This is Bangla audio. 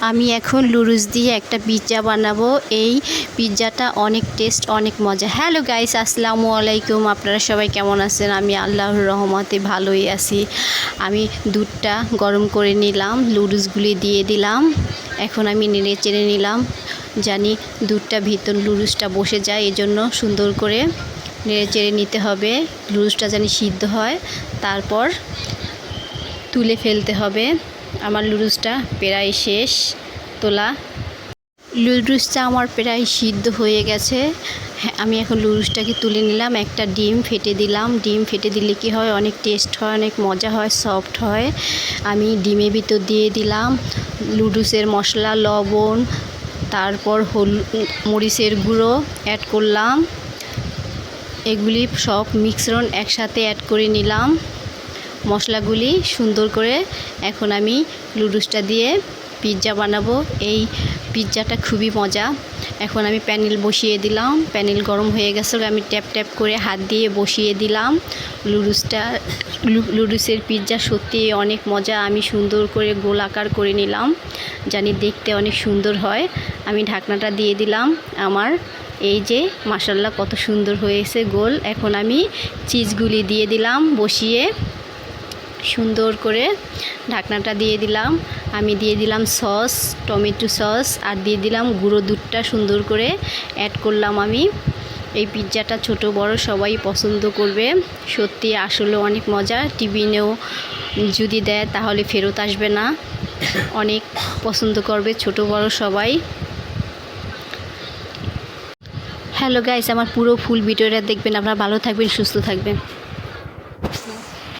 আমি এখন লুরুস দিয়ে একটা পিৎজা বানাবো। এই পিৎজাটা অনেক টেস্ট অনেক মজা। হ্যালো গাইস আসসালামু আলাইকুম। আপনারা সবাই কেমন আছেন? আমি আল্লাহর রহমতে ভালোই আছি। আমি দুধটা গরম করে নিলাম, লুরুসগুলি দিয়ে দিলাম। এখন আমি নেড়ে চেড়ে নিলাম। জানি দুধটা ভিতর লুরুসটা বসে যায় এই জন্য সুন্দর করে নেড়ে চেড়ে নিতে হবে। লুরুসটা জানি সিদ্ধ হয়, তারপর তুলে ফেলতে হবে। আমার লুডুসটা প্রায় শেষ, তোলা। লুডুসটা আমার প্রায় সিদ্ধ হয়ে গেছে। হ্যাঁ আমি এখন লুডুসটাকে তুলে নিলাম, একটা ডিম ফেটে দিলাম। ডিম ফেটে দিলে কি হয়, অনেক টেস্ট হয়, অনেক মজা হয়, সফট হয়। আমি ডিমের ভিতর দিয়ে দিলাম লুডুসের মশলা, লবণ, তারপর হল, মরিচের গুঁড়ো অ্যাড করলাম। এগুলি সব মিশ্রণ একসাথে অ্যাড করে নিলাম। মশলাগুলি সুন্দর করে এখন আমি লুডুসটা দিয়ে পিৎজা বানাবো। এই পিৎজাটা খুবই মজা। এখন আমি প্যানেল বসিয়ে দিলাম। প্যানেল গরম হয়ে গেছে, আমি ট্যাপ ট্যাপ করে হাত দিয়ে বসিয়ে দিলাম। লুডুসটা লুডুসের পিৎজা সত্যি অনেক মজা। আমি সুন্দর করে গোল আকার করে নিলাম। জানি দেখতে অনেক সুন্দর হয়। আমি ঢাকনাটা দিয়ে দিলাম। আমার এই যে মাসাল্লাহ কত সুন্দর হয়েছে গোল। এখন আমি চিজগুলি দিয়ে দিলাম বসিয়ে। সুন্দর করে ঢাকনাটা দিয়ে দিলাম। আমি দিয়ে দিলাম সস, টমেটো সস, আর দিয়ে দিলাম গুঁড়ো দুধটা সুন্দর করে অ্যাড করলাম আমি। এই পিৎজাটা ছোট, বড় সবাই পছন্দ করবে। সত্যি আসলে অনেক মজা। টিফিনেও যদি দেয় তাহলে ফেরত আসবে না। অনেক পছন্দ করবে ছোট, বড় সবাই। হ্যালো গাইস আমার পুরো ফুল ভিডিওটা দেখবেন। আপনারা ভালো থাকবেন, সুস্থ থাকবেন।